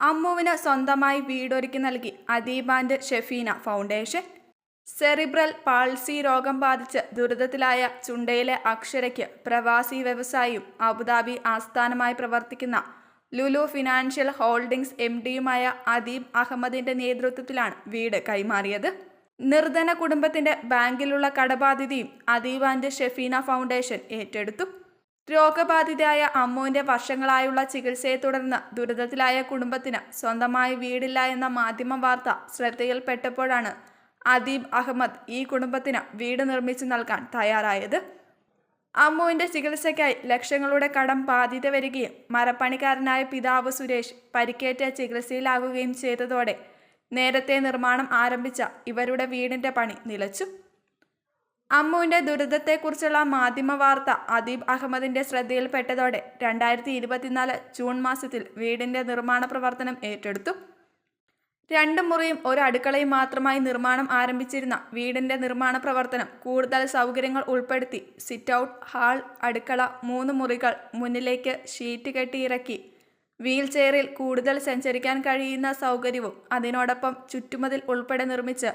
അമ്മുവിന് സ്വന്തമായി വീടൊരുക്കി നൽകി Adeeb and Shefeena foundation. Cerebral palsy രോഗം ബാധിച്ച് ദുരിതത്തിലായ ചുണ്ടയിലെ അക്ഷരയ്ക്ക് പ്രവാസി വ്യവസായിയും അബുദാബി ആസ്ഥാനമായി പ്രവർത്തിക്കുന്ന ലുലു ഫിനാൻഷ്യൽ ഹോൾഡിംഗ്സ് എം ഡിയുമായ അദീബ് അഹമ്മദിന്റെ നേതൃത്വത്തിലാണ് വീട് കൈമാറിയത്. നിർധന കുടുംബത്തിന്റെ ബാങ്കിലുള്ള കടബാധ്യതയും അദീബ് ആൻഡ് ഷെഫീന ഫൗണ്ടേഷൻ ഏറ്റെടുത്തു. രോഗബാധിതയായ അമ്മുവിന്റെ വർഷങ്ങളായുള്ള ചികിത്സയെ തുടർന്ന് ദുരിതത്തിലായ കുടുംബത്തിന് സ്വന്തമായി വീടില്ല എന്ന മാധ്യമ വാർത്ത ശ്രദ്ധയിൽപ്പെട്ടപ്പോഴാണ് അദീബ് അഹമ്മദ് ഈ കുടുംബത്തിന് വീട് നിർമ്മിച്ചു നൽകാൻ തയ്യാറായത്. അമ്മുവിന്റെ ചികിത്സയ്ക്കായി ലക്ഷങ്ങളുടെ കടം ബാധ്യത വരികയും മരപ്പണിക്കാരനായ പിതാവ് സുരേഷ് പരിക്കേറ്റ ചികിത്സയിലാകുകയും ചെയ്തതോടെ നേരത്തെ നിർമ്മാണം ആരംഭിച്ച ഇവരുടെ വീടിന്റെ പണി നിലച്ചു. അമ്മുവിന്റെ ദുരിതത്തെക്കുറിച്ചുള്ള മാധ്യമ വാർത്ത അദീബ് അഹമ്മദിന്റെ ശ്രദ്ധയിൽപ്പെട്ടതോടെ രണ്ടായിരത്തി ഇരുപത്തിനാല് ജൂൺ മാസത്തിൽ വീടിന്റെ നിർമ്മാണ പ്രവർത്തനം ഏറ്റെടുത്തു. രണ്ട് മുറിയും ഒരു അടുക്കളയും മാത്രമായി നിർമ്മാണം ആരംഭിച്ചിരുന്ന വീടിന്റെ നിർമ്മാണ പ്രവർത്തനം കൂടുതൽ സൗകര്യങ്ങൾ ഉൾപ്പെടുത്തി സിറ്റ് ഔട്ട് ഹാൾ അടുക്കള മൂന്ന് മുറികൾ മുന്നിലേക്ക് ഷീറ്റ് കെട്ടിയിറക്കി. വീൽചെയറിൽ വീൽ ചെയറിൽ കൂടുതൽ സഞ്ചരിക്കാൻ കഴിയുന്ന സൗകര്യവും അതിനോടൊപ്പം ചുറ്റുമതിൽ ഉൾപ്പെടെ നിർമ്മിച്ച്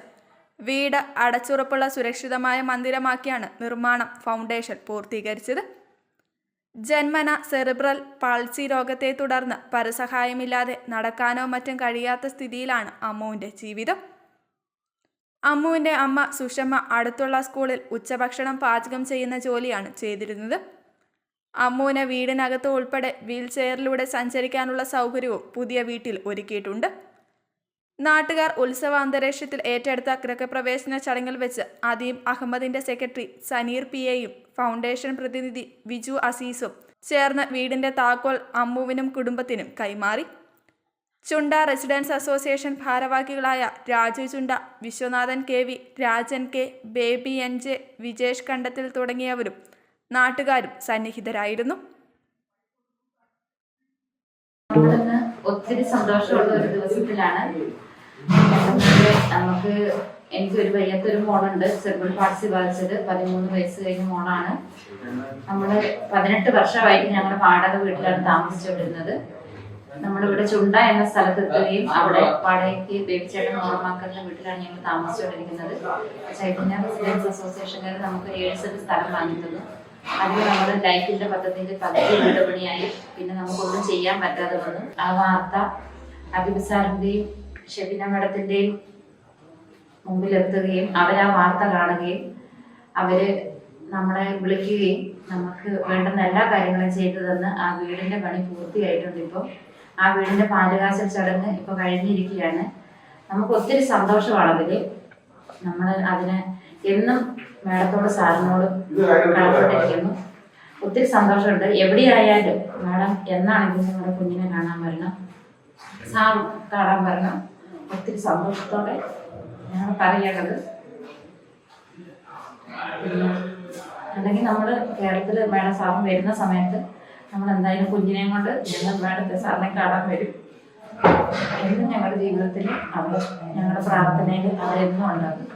വീട് അടച്ചുറപ്പുള്ള സുരക്ഷിതമായ മന്ദിരമാക്കിയാണ് നിർമ്മാണം ഫൗണ്ടേഷൻ പൂർത്തീകരിച്ചത്. ജന്മന സെറിബ്രൽ പാൾസി രോഗത്തെ തുടർന്ന് പരസഹായമില്ലാതെ നടക്കാനോ മറ്റും കഴിയാത്ത സ്ഥിതിയിലാണ് അമ്മുവിന്റെ ജീവിതം. അമ്മുവിന്റെ അമ്മ സുഷമ്മ അടുത്തുള്ള സ്കൂളിൽ ഉച്ചഭക്ഷണം പാചകം ചെയ്യുന്ന ജോലിയാണ് ചെയ്തിരുന്നത്. അമ്മുവിന് വീടിനകത്ത് ഉൾപ്പെടെ വീൽ ചെയറിലൂടെ സഞ്ചരിക്കാനുള്ള സൗകര്യവും പുതിയ വീട്ടിൽ ഒരുക്കിയിട്ടുണ്ട്. നാട്ടുകാർ ഉത്സവ അന്തരീക്ഷത്തിൽ ഏറ്റെടുത്ത ഗൃഹപ്രവേശന ചടങ്ങിൽ വെച്ച് അദീം അഹമ്മദിന്റെ സെക്രട്ടറി സനീർ പി എയും ഫൗണ്ടേഷൻ പ്രതിനിധി വിജു അസീസും ചേർന്ന് വീടിന്റെ താക്കോൽ അമ്മുവിനും കുടുംബത്തിനും കൈമാറി. ചുണ്ട റെസിഡൻസ് അസോസിയേഷൻ ഭാരവാഹികളായ Raju Chunda Viswanathan K V Rajan K Baby N J Vijesh Kandathil തുടങ്ങിയവരും നാട്ടുകാരും സന്നിഹിതരായിരുന്നു. ഒത്തിരി സന്തോഷമുള്ള ഒരു ദിവസത്തിലാണ് നമുക്ക് എനിക്ക് ഒരു വയ്യാത്തൊരു മോളുണ്ട്. സെർബിൾ പാർട്സി ബാധിച്ചത് പതിമൂന്ന് വയസ്സ് കഴിഞ്ഞ മോളാണ്. നമ്മൾ പതിനെട്ട് വർഷമായിട്ട് ഞങ്ങളുടെ വാടക വീട്ടിലാണ് താമസിച്ചുകൊണ്ടിരുന്നത്. നമ്മളിവിടെ ചുണ്ട എന്ന സ്ഥലത്ത് എത്തുകയും അവിടെ വാടകയ്ക്ക് ബേബിച്ചേട്ടൻ മോളമാക്കളുടെ വീട്ടിലാണ് ഞങ്ങൾ താമസിച്ചുകൊണ്ടിരിക്കുന്നത്. ചൈതന്യ റെസിഡൻസ് അസോസിയേഷൻകാർ നമുക്ക് ഏഴ് സെന്റ് സ്ഥലം വാങ്ങി തന്നു നമ്മുടെ നമ്മൾ ലൈഫിന്റെ പദ്ധതിയിൽ പദ്ധതി വീട് പിന്നെ നമുക്കൊന്നും ചെയ്യാൻ പറ്റാതെ വന്നു. ആ വാർത്ത അബിബ് സാറിന്റെയും ഷെബിന മഠത്തിന്റെ മുമ്പിലെത്തുകയും അവരാ വാർത്ത കാണുകയും അവർ നമ്മളെ വിളിക്കുകയും നമുക്ക് വേണ്ടുന്ന എല്ലാ കാര്യങ്ങളും ചെയ്തു തന്ന് ആ വീടിന്റെ പണി പൂർത്തിയായിട്ടുണ്ട് ഇപ്പോൾ ആ വീടിന്റെ പാലുകാശൽ ചടങ്ങ് ഇപ്പൊ കഴിഞ്ഞിരിക്കുകയാണ്. നമുക്ക് ഒത്തിരി സന്തോഷമാണ് അതിൽ. നമ്മൾ അതിന് എന്നും മാഡത്തോട് സാറിനോടും കടപ്പെട്ടിരിക്കുന്നു. ഒത്തിരി സന്തോഷമുണ്ട്. എവിടെയായാലും മാഡം എന്നാണെങ്കിലും നമ്മുടെ കുഞ്ഞിനെ കാണാൻ വരണം. സാർ കാണാൻ വരണം. ഒത്തിരി സന്തോഷത്തോടെ ഞങ്ങൾ പറയണത് അല്ലെങ്കിൽ നമ്മൾ കേരളത്തിൽ മാഡം സാറും വരുന്ന സമയത്ത് നമ്മൾ എന്തായാലും കുഞ്ഞിനെയും കൊണ്ട് ഞങ്ങൾ മാഡത്തെ സാറിനെ കാണാൻ വരും. എന്നും ഞങ്ങളുടെ ജീവിതത്തിൽ അവർ ഞങ്ങളുടെ പ്രാർത്ഥനയിൽ അവരെന്നും ഉണ്ടാകും